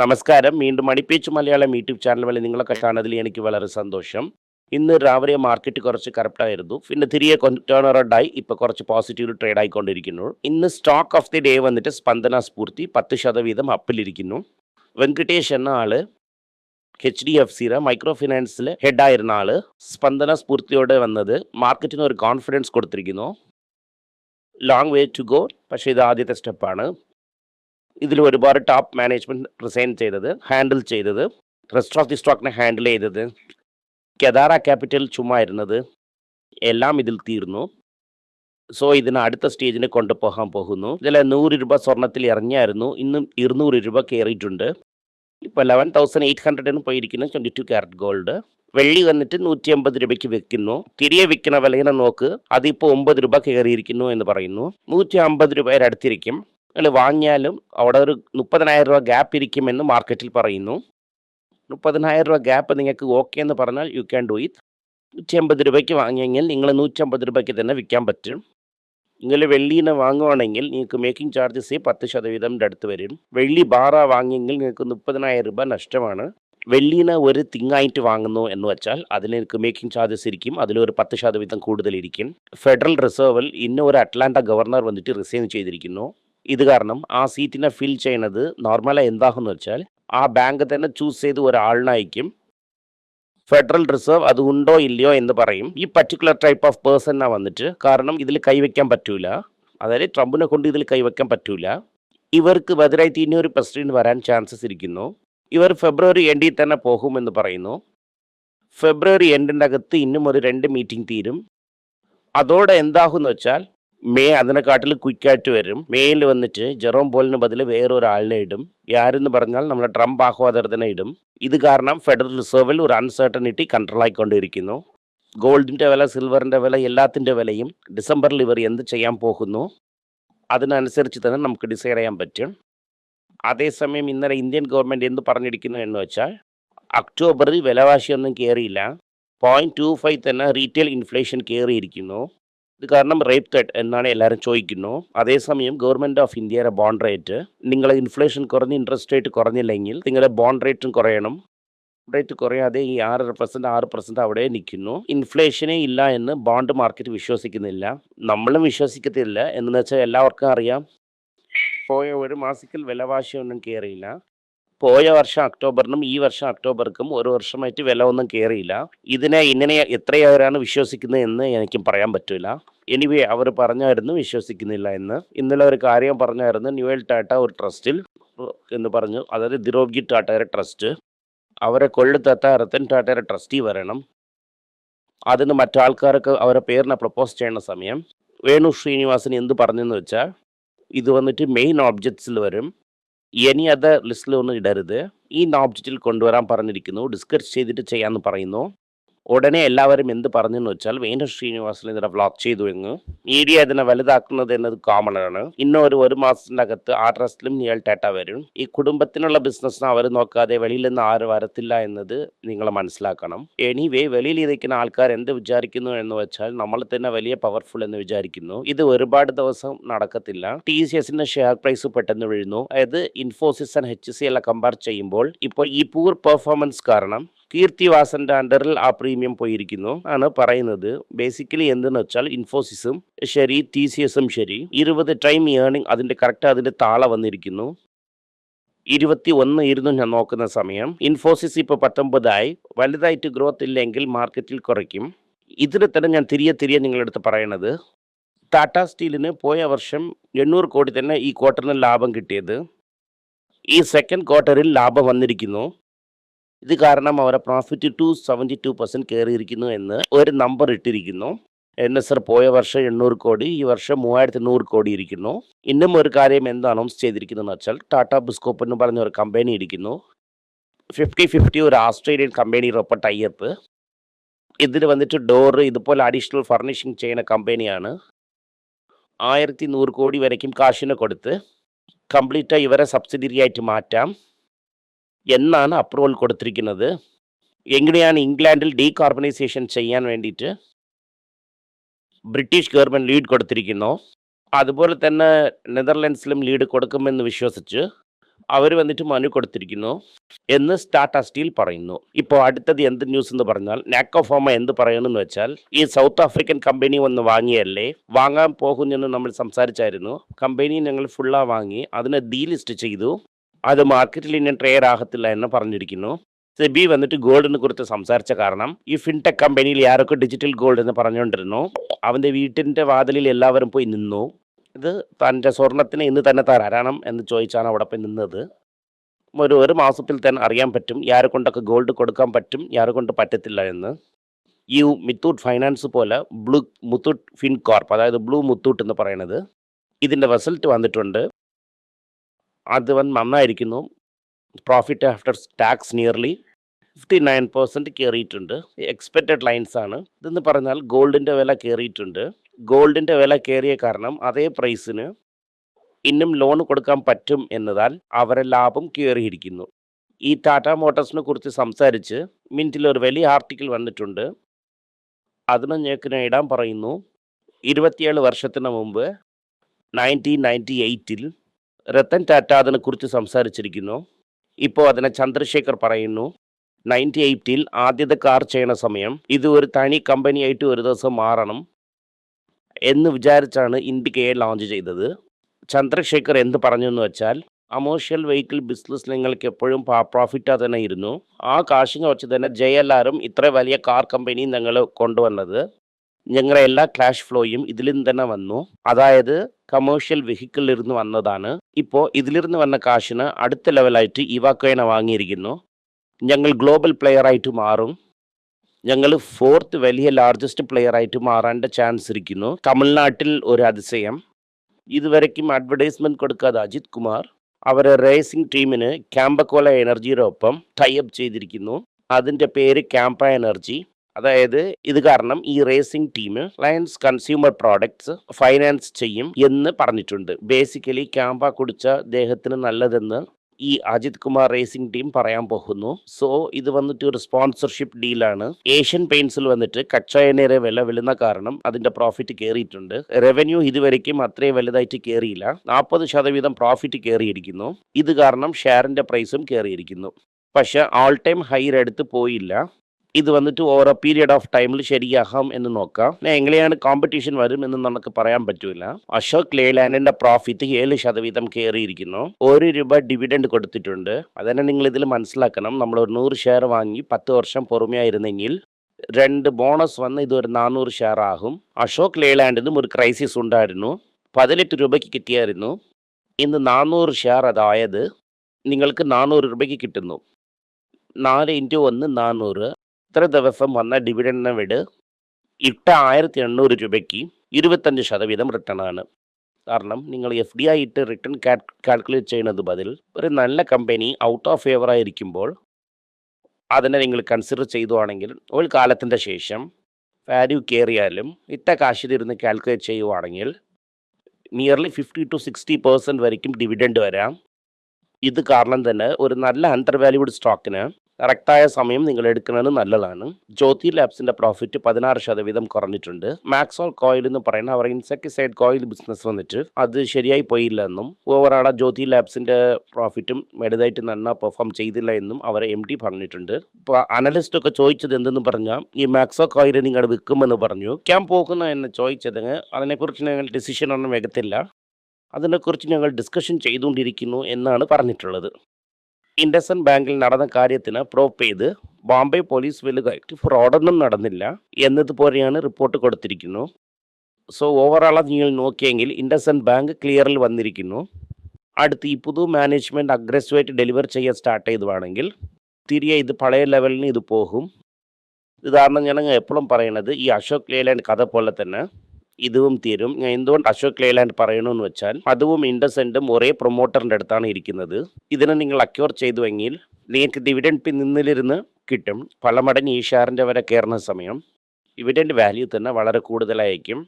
നമസ്കാരം. വീണ്ടും മണിപ്പേച്ച് Malayalam YouTube channel വഴി നിങ്ങളൊക്കെ കാണുന്നതിൽ എനിക്ക് വളരെ സന്തോഷം. ഇന്ന് രാവിലെ മാർക്കറ്റ് കുറച്ച് കറപ്റ്റായിരുന്നു പിന്നെ തിരികെ ടേൺ അറൗണ്ട് ആയി. ഇപ്പൊ കുറച്ച് പോസിറ്റീവ് ട്രേഡ് ആയിക്കൊണ്ടിരിക്കുന്നു. ഇന്ന് സ്റ്റോക്ക് ഓഫ് ദി ഡേ വന്നിട്ട് സ്പന്ദന സ്ഫൂർത്തി പത്ത് ശതവീതം അപ്പിലിരിക്കുന്നു വെങ്കടേഷ് എന്ന ആൾ എച്ച് ഡി എഫ് സിയുടെ മൈക്രോ ഫിനാൻസിൽ ഹെഡായിരുന്ന ആൾ സ്പന്ദന സ്ഫൂർത്തിയോടെ വന്നത് മാർക്കറ്റിന് ഒരു കോൺഫിഡൻസ് കൊടുത്തിരിക്കുന്നു. ലോങ് വേ ടു ഗോ പക്ഷേ ഇത് ആദ്യത്തെ സ്റ്റെപ്പാണ് ഇതിൽ ഒരുപാട് ടോപ്പ് മാനേജ്മെന്റ് റിസൈൻ ചെയ്തത് ഹാൻഡിൽ ചെയ്തത് റെസ്റ്റ് ഓഫ് ദി സ്റ്റോക്കിനെ ഹാൻഡിൽ ചെയ്തത്. കെദാറ ക്യാപിറ്റൽ ചുമ്മാ ഇരുന്നത് എല്ലാം ഇതിൽ തീർന്നു. സോ ഇതിന് അടുത്ത സ്റ്റേജിന് കൊണ്ടുപോകാൻ പോകുന്നു. ഇതിൽ നൂറ് രൂപ സ്വർണത്തിൽ ഇറങ്ങിയായിരുന്നു. ഇന്നും ഇരുന്നൂറ് രൂപ കയറിയിട്ടുണ്ട്. ഇപ്പോൾ ലെവൻ തൗസൻഡ് എയ്റ്റ് ഹൺഡ്രഡിന് പോയിരിക്കുന്നു ട്വന്റി ടു ക്യാരറ്റ് ഗോൾഡ് വെള്ളി വന്നിട്ട് നൂറ്റി അമ്പത് രൂപയ്ക്ക് വെക്കുന്നു തിരികെ വിൽക്കുന്ന വിലയിനെ നോക്ക് അതിപ്പോൾ ഒമ്പത് രൂപ കയറിയിരിക്കുന്നു എന്ന് പറയുന്നു. നൂറ്റി അമ്പത് രൂപയുടെ അടുത്തിരിക്കും. വാങ്ങിയാലും അവിടെ ഒരു മുപ്പതിനായിരം രൂപ ഗ്യാപ്പ് ഇരിക്കുമെന്ന് മാർക്കറ്റിൽ പറയുന്നു. മുപ്പതിനായിരം രൂപ ഗ്യാപ്പ് നിങ്ങൾക്ക് ഓക്കെ എന്ന് പറഞ്ഞാൽ യു ക്യാൻ ഡു ഇറ്റ് നൂറ്റി അമ്പത് രൂപയ്ക്ക് വാങ്ങിയെങ്കിൽ നിങ്ങൾ നൂറ്റമ്പത് രൂപയ്ക്ക് തന്നെ വിൽക്കാൻ പറ്റും. നിങ്ങൾ വെള്ളീനെ വാങ്ങുവാണെങ്കിൽ നിങ്ങൾക്ക് മേക്കിംഗ് ചാർജസ് പത്ത് ശതവീതം അടുത്ത് വരും. വെള്ളി ബാറ വാങ്ങിയെങ്കിൽ നിങ്ങൾക്ക് മുപ്പതിനായിരം രൂപ നഷ്ടമാണ്. വെള്ളീനെ ഒരു തിങ്ങായിട്ട് വാങ്ങുന്നു എന്ന് വെച്ചാൽ അതിന് നിങ്ങൾക്ക് മേക്കിംഗ് ചാർജസ് ഇരിക്കും. അതിലൊരു പത്ത് ശതവീതം കൂടുതലിരിക്കും ഫെഡറൽ റിസർവിൽ ഇന്ന് ഒരു അറ്റ്ലാന്റ ഗവർണർ വന്നിട്ട് റിസൈൻ ചെയ്തിരിക്കുന്നു. ഇത് കാരണം ആ സീറ്റിനെ ഫിൽ ചെയ്യണത് നോർമലായി എന്താകുമെന്ന് വെച്ചാൽ ആ ബാങ്ക് തന്നെ ചൂസ് ചെയ്ത് ഒരാളിനായിരിക്കും ഫെഡറൽ റിസർവ് അത് ഉണ്ടോ ഇല്ലയോ എന്ന് പറയും. ഈ പർട്ടിക്കുലർ ടൈപ്പ് ഓഫ് പേഴ്സണാണ് വന്നിട്ട് കാരണം ഇതിൽ കൈവയ്ക്കാൻ പറ്റൂല. അതായത് ട്രംപിനെ കൊണ്ട് ഇതിൽ കൈവയ്ക്കാൻ പറ്റൂല. ഇവർക്ക് ബദലായിട്ട് ഇനി ഒരു പ്രസിഡന്റ് വരാൻ ചാൻസസ് ഇരിക്കുന്നു. ഇവർ ഫെബ്രുവരി എൻഡിൽ തന്നെ പോകുമെന്ന് പറയുന്നു. ഫെബ്രുവരി എൻഡിന്റെ അകത്ത് ഇന്നും ഒരു രണ്ട് മീറ്റിംഗ് തീരും. അതോടെ എന്താകുമെന്ന് വെച്ചാൽ മെയ് അതിനെക്കാട്ടിൽ ക്വിക്കായിട്ട് വരും. മെയിൽ വന്നിട്ട് ജെറോം പോളിന് ബദൽ വേറൊരാളിനെ ഇടും. ആരെന്ന് പറഞ്ഞാൽ നമ്മുടെ ട്രംപ് ആഹ്വാദത്തിനെ ഇടും. ഇത് കാരണം ഫെഡറൽ റിസർവിൽ ഒരു അൺസർട്ടനിറ്റി കൺട്രോൾ ആയിക്കൊണ്ടിരിക്കുന്നു. ഗോൾഡിന്റെ വില സിൽവറിന്റെ വില എല്ലാത്തിന്റെ വിലയും ഡിസംബറിൽ ഇവർ എന്ത് ചെയ്യാൻ പോകുന്നു? അതിനനുസരിച്ച് തന്നെ നമുക്ക് ഡിസൈഡ് ചെയ്യാൻ പറ്റും. അതേസമയം ഇന്നലെ ഇന്ത്യൻ ഗവൺമെന്റ് എന്ത് പറഞ്ഞിരിക്കുന്നു എന്ന് വെച്ചാൽ ഒക്ടോബറിൽ വിലവാശിയൊന്നും കയറിയില്ല പോയിന്റ് ടു ഫൈവ് തന്നെ റീറ്റെയിൽ ഇൻഫ്ലേഷൻ കയറിയിരിക്കുന്നു ഇത് കാരണം റേറ്റ് കട്ട് എന്നാണ് എല്ലാവരും ചോദിക്കുന്നു. അതേസമയം ഗവൺമെന്റ് ഓഫ് ഇന്ത്യയുടെ ബോണ്ട് റേറ്റ് നിങ്ങളെ ഇൻഫ്ലേഷൻ കുറഞ്ഞ് ഇൻട്രസ്റ്റ് റേറ്റ് കുറഞ്ഞില്ലെങ്കിൽ നിങ്ങളുടെ ബോണ്ട് റേറ്റും കുറയണം. റേറ്റ് കുറയാതെ ഈ ആറര പെർസെന്റ് ആറ് പെർസെന്റ് അവിടെ നിൽക്കുന്നു. ഇൻഫ്ലേഷനേ ഇല്ല എന്ന് ബോണ്ട് മാർക്കറ്റ് വിശ്വസിക്കുന്നില്ല. നമ്മളും വിശ്വസിക്കത്തില്ല. എന്ന് വെച്ചാൽ എല്ലാവർക്കും അറിയാം. പോയ ഒരു മാസത്തിൽ വിലവാശിയൊന്നും കയറിയില്ല പോയ വർഷം ഒക്ടോബറിനും ഈ വർഷം ഒക്ടോബർക്കും ഒരു വർഷമായിട്ട് വില ഒന്നും കയറിയില്ല ഇതിനെ ഇങ്ങനെ എത്രയാവരാണ് വിശ്വസിക്കുന്നത് എന്ന് എനിക്കും പറയാൻ പറ്റില്ല എനിവേ അവർ പറഞ്ഞായിരുന്നു വിശ്വസിക്കുന്നില്ല എന്ന്. ഇന്നലെ ഒരു കാര്യം പറഞ്ഞായിരുന്നു. ന്യൂവൽ ടാറ്റ ഒരു ട്രസ്റ്റിൽ എന്ന് പറഞ്ഞു. അതായത് ദിരോഗി ടാറ്റയുടെ ട്രസ്റ്റ് അവരെ കൊള്ളുത്താത്ത രത്തൻ ടാറ്റയുടെ ട്രസ്റ്റി വരണം. അതിന് മറ്റാൾക്കാർക്ക് അവരെ പേരിനെ പ്രപ്പോസ് ചെയ്യുന്ന സമയം. വേണു ശ്രീനിവാസൻ എന്ത് പറഞ്ഞെന്ന് വെച്ചാൽ ഇത് വന്നിട്ട് മെയിൻ ഓബ്ജക്ട്സിൽ വരും. ഇനി അത് ലിസ്റ്റിൽ ഒന്നും ഇടരുത്. ഈ ഓബ്ജക്റ്റിൽ കൊണ്ടുവരാൻ പറഞ്ഞിരിക്കുന്നു. ഡിസ്കസ് ചെയ്തിട്ട് ചെയ്യാമെന്ന് പറയുന്നു. ഉടനെ എല്ലാവരും എന്ത് പറഞ്ഞെന്ന് വെച്ചാൽ വേണു ശ്രീനിവാസൻ ഇതിനെ ബ്ലോക്ക് ചെയ്തു എന്ന്. മീഡിയ ഇതിനെ വലുതാക്കുന്നത് എന്നത് കോമൺ ആണ്. ഇന്നൊരു ഒരു മാസത്തിനകത്ത് ആ ട്രസ്റ്റിലും നിയൽ ടാറ്റ വരും. ഈ കുടുംബത്തിനുള്ള ബിസിനസ് അവർ നോക്കാതെ വെളിയിൽ നിന്ന് ആരും വരത്തില്ല എന്നത് നിങ്ങൾ മനസ്സിലാക്കണം. എനിവേ വെളിയിൽ ഇരിക്കുന്ന ആൾക്കാർ എന്ത് വിചാരിക്കുന്നു എന്ന് വെച്ചാൽ നമ്മൾ തന്നെ വലിയ പവർഫുൾ എന്ന് വിചാരിക്കുന്നു. ഇത് ഒരുപാട് ദിവസം നടക്കത്തില്ല. ടി സി എസിന്റെ ഷെയർ പ്രൈസ് പെട്ടെന്ന് വീഴുന്നു. അതായത് ഇൻഫോസിസ് ആൻഡ് എച്ച് സി എല്ലാം കമ്പയർ ചെയ്യുമ്പോൾ ഇപ്പോൾ ഈ പൂർ പെർഫോമൻസ് കാരണം കീർത്തിവാസന്റെ അണ്ടറിൽ ആ പ്രീമിയം പോയിരിക്കുന്നു ആണ് പറയുന്നത്. ബേസിക്കലി എന്തെന്ന് വെച്ചാൽ ഇൻഫോസിസും ശരി ടി സി എസും ശരി ഇരുപത് ടൈം ഏണിംഗ് അതിന്റെ കറക്റ്റ് അതിന്റെ താള വന്നിരിക്കുന്നു. ഇരുപത്തി ഒന്ന് ഇരുന്നു ഞാൻ നോക്കുന്ന സമയം. ഇൻഫോസിസ് ഇപ്പോൾ പത്തൊമ്പതായി. വലുതായിട്ട് ഗ്രോത്ത് ഇല്ലെങ്കിൽ മാർക്കറ്റിൽ കുറയ്ക്കും. ഇതിന് തന്നെ ഞാൻ തിരികെ തിരികെ അടുത്ത് പറയണത്. ടാറ്റ സ്റ്റീലിന് പോയ വർഷം എണ്ണൂറ് കോടി തന്നെ ഈ ക്വാർട്ടറിന് ലാഭം കിട്ടിയത്. ഈ സെക്കൻഡ് ക്വാർട്ടറിൽ ലാഭം വന്നിരിക്കുന്നു. ഇത് കാരണം അവരെ profit two seventy two percent കയറിയിരിക്കുന്നു എന്ന് ഒരു നമ്പർ ഇട്ടിരിക്കുന്നു. എൻ എസ് ആർ പോയ വർഷം എണ്ണൂറ് കോടി ഈ വർഷം മൂവായിരത്തി നൂറ് കോടി ഇരിക്കുന്നു. ഇന്നും ഒരു കാര്യം എന്ത് അനൗൺസ് ചെയ്തിരിക്കുന്നതെന്ന് വെച്ചാൽ ടാറ്റ ബിസ്കോപ്പ് എന്ന് പറഞ്ഞ ഒരു കമ്പനി ഇരിക്കുന്നു. ഫിഫ്റ്റി ഫിഫ്റ്റി ഒരു ആസ്ട്രേലിയൻ കമ്പനിയോടൊപ്പം ടൈപ്പ് ഇതിൽ വന്നിട്ട് ഡോറ് ഇതുപോലെ അഡീഷണൽ ഫർണിഷിങ് ചെയ്യുന്ന കമ്പനിയാണ് ആയിരത്തി നൂറ് കോടി വരയ്ക്കും കാശിന് കൊടുത്ത് കംപ്ലീറ്റായി ഇവരെ സബ്സിഡിയറി ആയിട്ട് മാറ്റാം. എന്നാണ് അപ്രൂവൽ കൊടുത്തിരിക്കുന്നത്. എങ്ങനെയാണ് ഇംഗ്ലണ്ടിൽ ഡീകാർബണൈസേഷൻ ചെയ്യാൻ വേണ്ടിയിട്ട് ബ്രിട്ടീഷ് ഗവൺമെന്റ് ലീഡ് കൊടുത്തിരിക്കുന്നു. അതുപോലെ തന്നെ നെതർലൻഡ്സിലും ലീഡ് കൊടുക്കുമെന്ന് വിശ്വസിച്ച് അവർ വന്നിട്ട് മനു കൊടുത്തിരിക്കുന്നു എന്ന് സ്റ്റാർട്ട സ്റ്റീൽ പറയുന്നു. ഇപ്പോൾ അടുത്തത് എന്ത് ന്യൂസ് എന്ന് പറഞ്ഞാൽ നാക്കോഫോമ എന്ത് പറയണമെന്ന് വെച്ചാൽ ഈ സൗത്ത് ആഫ്രിക്കൻ കമ്പനി ഒന്ന് വാങ്ങിയല്ലേ വാങ്ങാൻ പോകുന്നെന്ന് നമ്മൾ സംസാരിച്ചായിരുന്നു. കമ്പനി ഞങ്ങൾ ഫുള്ളാ വാങ്ങി അതിനെ ഡീലിസ്റ്റ് ചെയ്തു. അത് മാർക്കറ്റിൽ ഇനി ട്രെയർ ആകത്തില്ല എന്ന് പറഞ്ഞിരിക്കുന്നു. സെബി വന്നിട്ട് ഗോൾഡിനെ കുറിച്ച് സംസാരിച്ച കാരണം ഈ ഫിൻടെക് കമ്പനിയിൽ ആരൊക്കെ ഡിജിറ്റൽ ഗോൾഡ് എന്ന് പറഞ്ഞുകൊണ്ടിരുന്നു അവന്റെ വീട്ടിന്റെ വാതിലിൽ എല്ലാവരും പോയി നിന്നു. ഇത് തന്റെ സ്വർണത്തിന് ഇന്ന് തന്നെ തരണം എന്ന് ചോദിച്ചാണ് അവിടെ പോയി നിന്നത്. ഒരു ഒരു മാസത്തിൽ തന്നെ അറിയാൻ പറ്റും യാരെ കൊണ്ടൊക്കെ ഗോൾഡ് കൊടുക്കാൻ പറ്റും യാരെ കൊണ്ട് പറ്റത്തില്ല എന്ന്. ഈ മിത്തൂട്ട് ഫൈനാൻസ് പോലെ ബ്ലൂ മുത്തൂട്ട് ഫിൻകോർപ്പ് അതായത് ബ്ലൂ മുത്തൂട്ട് എന്ന് പറയുന്നത് ഇതിന്റെ റിസൾട്ട് വന്നിട്ടുണ്ട്. അത് നന്നായിരിക്കുന്നു. Profit after tax nearly fifty nine percent കയറിയിട്ടുണ്ട് എക്സ്പെക്റ്റഡ് ലൈൻസ് ആണ്. ഇതെന്ന് പറഞ്ഞാൽ ഗോൾഡിന്റെ വില കയറിയിട്ടുണ്ട് ഗോൾഡിന്റെ വില കയറിയ കാരണം അതേ പ്രൈസിന് ഇന്നും ലോൺ കൊടുക്കാൻ പറ്റും എന്നതാൽ അവരെ ലാഭം കയറിയിരിക്കുന്നു ഈ ടാറ്റ മോട്ടോഴ്സിനെ കുറിച്ച് സംസാരിച്ച് മിനിറ്റിൽ ഒരു വലിയ ആർട്ടിക്കിൾ വന്നിട്ടുണ്ട്. അതിന് ഞങ്ങൾക്ക് ഇടാൻ പറയുന്നു. ഇരുപത്തിയേഴ് വർഷത്തിന് മുമ്പ് നയന്റീൻ നയന്റി എയ്റ്റിൽ രത്തൻ ടാറ്റ അതിനെക്കുറിച്ച് സംസാരിച്ചിരിക്കുന്നു. ഇപ്പോൾ അതിനെ ചന്ദ്രശേഖർ പറയുന്നു. നയന്റി എയ്റ്റിൽ ആദ്യത്തെ കാർ ചെയ്യണ സമയം ഇത് ഒരു തനി കമ്പനിയായിട്ട് ഒരു ദിവസം മാറണം എന്ന് വിചാരിച്ചാണ് ഇൻഡിക്കയെ ലോഞ്ച് ചെയ്തത്. ചന്ദ്രശേഖർ എന്ത് പറഞ്ഞു എന്ന് വെച്ചാൽ അമോഷ്യൽ വെഹിക്കിൾ ബിസിനസ് നിങ്ങൾക്ക് എപ്പോഴും പ്രോഫിറ്റാ തന്നെ ഇരുന്നു. ആ കാശിനെ വെച്ച് തന്നെ ജയലാറും ഇത്ര വലിയ കാർ കമ്പനി ഞങ്ങൾ കൊണ്ടുവന്നത്. ഞങ്ങളുടെ എല്ലാ ക്ലാഷ് ഫ്ലോയും ഇതിൽ നിന്ന് തന്നെ വന്നു. അതായത് കമേഴ്ഷ്യൽ വെഹിക്കിളിൽ ഇരുന്ന് വന്നതാണ്. ഇപ്പോൾ ഇതിലിരുന്ന് വന്ന കാശിന് അടുത്ത ലെവലായിട്ട് ഇവാക്കോയിനെ വാങ്ങിയിരിക്കുന്നു. ഞങ്ങൾ ഗ്ലോബൽ പ്ലെയർ ആയിട്ട് മാറും. ഞങ്ങൾ ഫോർത്ത് വലിയ ലാർജസ്റ്റ് പ്ലെയർ ആയിട്ട് മാറാന്റെ ചാൻസ് ഇരിക്കുന്നു. തമിഴ്നാട്ടിൽ ഒരു അതിശയം. ഇതുവരയ്ക്കും അഡ്വർടൈസ്മെന്റ് കൊടുക്കാതെ അജിത് കുമാർ അവരെ റേസിംഗ് ടീമിന് ക്യാമ്പക്കോല എനർജിയുടെ ഒപ്പം ടൈ അപ്പ് ചെയ്തിരിക്കുന്നു. അതിന്റെ പേര് ക്യാമ്പ എനർജി. അതായത് ഇത് കാരണം ഈ racing team Reliance consumer products finance ചെയ്യും എന്ന് പറഞ്ഞിട്ടുണ്ട്. ബേസിക്കലി ക്യാമ്പ കുടിച്ച ദേഹത്തിന് നല്ലതെന്ന് ഈ അജിത് കുമാർ റേസിംഗ് ടീം പറയാൻ പോകുന്നു. സോ ഇത് വന്നിട്ട് ഒരു സ്പോൺസർഷിപ്പ് ഡീലാണ് ഏഷ്യൻ പെയിൻസിൽ വന്നിട്ട് കച്ച എണ്ണയുടെ വില വിളുന്ന കാരണം അതിന്റെ പ്രോഫിറ്റ് കയറിയിട്ടുണ്ട് റവന്യൂ ഇതുവരെയ്ക്കും അത്രയും വലുതായിട്ട് കയറിയില്ല നാൽപ്പത് ശതവീതം പ്രോഫിറ്റ് കയറിയിരിക്കുന്നു ഇത് കാരണം ഷെയറിന്റെ പ്രൈസും കയറിയിരിക്കുന്നു പക്ഷെ ഓൾ ടൈം ഹൈർ എടുത്ത് പോയില്ല. ഇത് വന്നിട്ട് ഓരോ പീരിയഡ് ഓഫ് ടൈമിൽ ശരിയാകാം എന്ന് നോക്കാം. എങ്ങനെയാണ് കോമ്പറ്റീഷൻ വരും എന്ന് നമുക്ക് പറയാൻ പറ്റൂല. അശോക് ലേലാൻഡിന്റെ പ്രോഫിറ്റ് ഏഴ് ശതവീതം കയറിയിരിക്കുന്നു. ഒരു രൂപ ഡിവിഡൻഡ് കൊടുത്തിട്ടുണ്ട്. അതന്നെ നിങ്ങൾ ഇതിൽ മനസ്സിലാക്കണം. നമ്മൾ ഒരു നൂറ് ഷെയർ വാങ്ങി പത്ത് വർഷം പൊറുമയായിരുന്നെങ്കിൽ രണ്ട് ബോണസ് വന്ന് ഇത് ഒരു നാനൂറ് ഷെയർ ആകും. അശോക് ലേലാൻഡിനും ഒരു ക്രൈസിസ് ഉണ്ടായിരുന്നു. പതിനെട്ട് രൂപയ്ക്ക് കിട്ടിയായിരുന്നു. ഇന്ന് നാനൂറ് ഷെയർ അതായത് നിങ്ങൾക്ക് നാനൂറ് രൂപയ്ക്ക് കിട്ടുന്നു. നാല് ഇന്റു ഒന്ന് നാനൂറ്. ഇത്ര ദിവസം വന്ന ഡിവിഡൻഡിനെ വിട്? ഇട്ട ആയിരത്തി എണ്ണൂറ് രൂപയ്ക്ക് ഇരുപത്തഞ്ച് ശതവീതം റിട്ടേൺ ആണ്. കാരണം നിങ്ങൾ എഫ് ഡി ആയിട്ട് റിട്ടേൺ കാൽക്കുലേറ്റ് ചെയ്യുന്നത് ബതിൽ ഒരു നല്ല കമ്പനി ഔട്ട് ഓഫ് ഫേവർ ആയിരിക്കുമ്പോൾ അതിനെ നിങ്ങൾ കൺസിഡർ ചെയ്തുവാണെങ്കിൽ ഒരു കാലത്തിന്റെ ശേഷം വാല്യൂ കയറിയാലും ഇത്ര കാശ് തിരുന്ന് കാൽക്കുലേറ്റ് ചെയ്യുവാണെങ്കിൽ nearly fifty to sixty percent വരയ്ക്കും ഡിവിഡൻഡ് വരാം. ഇത് കാരണം തന്നെ ഒരു നല്ല അണ്ടർ വാല്യൂഡ് സ്റ്റോക്കിന് കറക്റ്റായ സമയം നിങ്ങൾ എടുക്കുന്നത് നല്ലതാണ്. ജ്യോതി ലാബ്സിന്റെ പ്രോഫിറ്റ് പതിനാറ് ശതവീതം കുറഞ്ഞിട്ടുണ്ട്. മാക്സോൾ കോയിൽ എന്ന് പറയുന്ന അവർ ഇൻസെക്ടിസൈഡ് കോയിൽ ബിസിനസ് വന്നിട്ട് അത് ശരിയായി പോയില്ല എന്നും ഓവറാള ജ്യോതി ലാബ്സിന്റെ പ്രോഫിറ്റും വലുതായിട്ട് നന്നാ പെർഫോം ചെയ്തില്ല എന്നും അവർ എം ഡി പറഞ്ഞിട്ടുണ്ട്. അനലിസ്റ്റ് ഒക്കെ ചോദിച്ചത് എന്തെന്ന് പറഞ്ഞാൽ ഈ മാക്സോ കോയിൽ നിങ്ങൾ വിൽക്കുമെന്ന് പറഞ്ഞു. ക്യാം പോകുന്ന എന്ന് ചോദിച്ചത് അതിനെക്കുറിച്ച് ഞങ്ങൾ ഡിസിഷൻ ഒന്നും വെക്കത്തില്ല അതിനെക്കുറിച്ച് ഞങ്ങൾ ഡിസ്കഷൻ ചെയ്തുകൊണ്ടിരിക്കുന്നു എന്നാണ് പറഞ്ഞിട്ടുള്ളത്. ഇൻഡസൻ ബാങ്കിൽ നടന്ന കാര്യത്തിന് പ്രോപ്പ് ചെയ്ത് ബോംബെ പോലീസ് വലുതായിട്ട് ഫ്രോഡൊന്നും നടന്നില്ല എന്നതുപോലെയാണ് റിപ്പോർട്ട് കൊടുത്തിരിക്കുന്നു. സോ ഓവറോൾ നിങ്ങൾ നോക്കിയെങ്കിൽ ഇൻഡസൻ ബാങ്ക് ക്ലിയറിൽ വന്നിരിക്കുന്നു. അടുത്ത് ഈ പുതു മാനേജ്മെന്റ് അഗ്രസീവായിട്ട് ഡെലിവർ ചെയ്യാൻ സ്റ്റാർട്ട് ചെയ്തുവാണെങ്കിൽ തിരികെ ഇത് പഴയ ലെവലിന് ഇത് പോകും. ഇതാണ് ഞാൻ എപ്പോഴും പറയണത് ഈ അശോക് ലേലാൻഡ് കഥ പോലെ തന്നെ ഇതും തീരും. ഞാൻ എന്തുകൊണ്ട് അശോക് ലേലാൻഡ് പറയണമെന്ന് വെച്ചാൽ അതും ഇൻഡസെന്റും ഒരേ പ്രൊമോട്ടറിന്റെ അടുത്താണ് ഇരിക്കുന്നത്. ഇതിനെ നിങ്ങൾ അക്യൂർ ചെയ്തുവെങ്കിൽ നിങ്ങൾക്ക് ഡിവിഡൻഡ് നിന്നിലിരുന്ന് കിട്ടും. പല മടങ്ങ് ഈ ഷെയറിന്റെ വരെ കയറുന്ന സമയം. ഡിവിഡൻഡ് വാല്യൂ തന്നെ വളരെ കൂടുതലായിരിക്കും.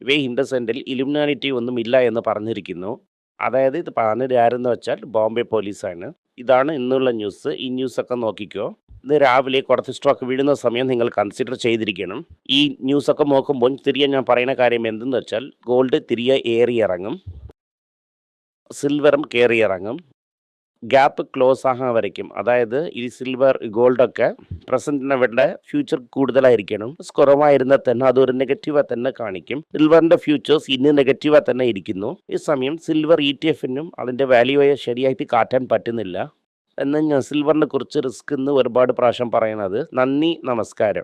ഇവയെ ഇൻഡസെന്റിൽ ഇലുമിനാലിറ്റി ഒന്നും ഇല്ല എന്ന് പറഞ്ഞിരിക്കുന്നു. അതായത് ഇത് പറഞ്ഞത് ആരെന്ന് വെച്ചാൽ ബോംബെ പോലീസാണ്. ഇതാണ് ഇന്നുള്ള ന്യൂസ്. ഈ ന്യൂസ് ഒക്കെ നോക്കിക്കോ. ഇന്ന് രാവിലെ കുറച്ച് സ്റ്റോക്ക് വീഴുന്ന സമയം നിങ്ങൾ കൺസിഡർ ചെയ്തിരിക്കണം. ഈ ന്യൂസ് ന്യൂസൊക്കെ നോക്കുമ്പോൾ തിരികെ ഞാൻ പറയുന്ന കാര്യം എന്തെന്ന് വെച്ചാൽ ഗോൾഡ് തിരികെ ഏറി ഇറങ്ങും സിൽവറും കയറി ഇറങ്ങും ഗ്യാപ്പ് ക്ലോസ് ആകാൻ വരയ്ക്കും അതായത് ഈ സിൽവർ ഗോൾഡൊക്കെ പ്രസന്റിനെ വിട ഫ്യൂച്ചർ കൂടുതലായിരിക്കണം. കുറവായിരുന്നാൽ തന്നെ അതൊരു നെഗറ്റീവായി തന്നെ കാണിക്കും. സിൽവറിന്റെ ഫ്യൂച്ചേഴ്സ് ഇന്ന് നെഗറ്റീവായി തന്നെ ഇരിക്കുന്നു. ഈ സമയം സിൽവർ ഇ ടി എഫിനും അതിന്റെ വാല്യൂയെ ശരിയായിട്ട് കാറ്റാൻ പറ്റുന്നില്ല. എന്ന് ഞാൻ സിൽവറിനെ കുറിച്ച് റിസ്ക് എന്ന് ഒരുപാട് പ്രാവശ്യം പറയുന്നത് നന്ദി നമസ്കാരം.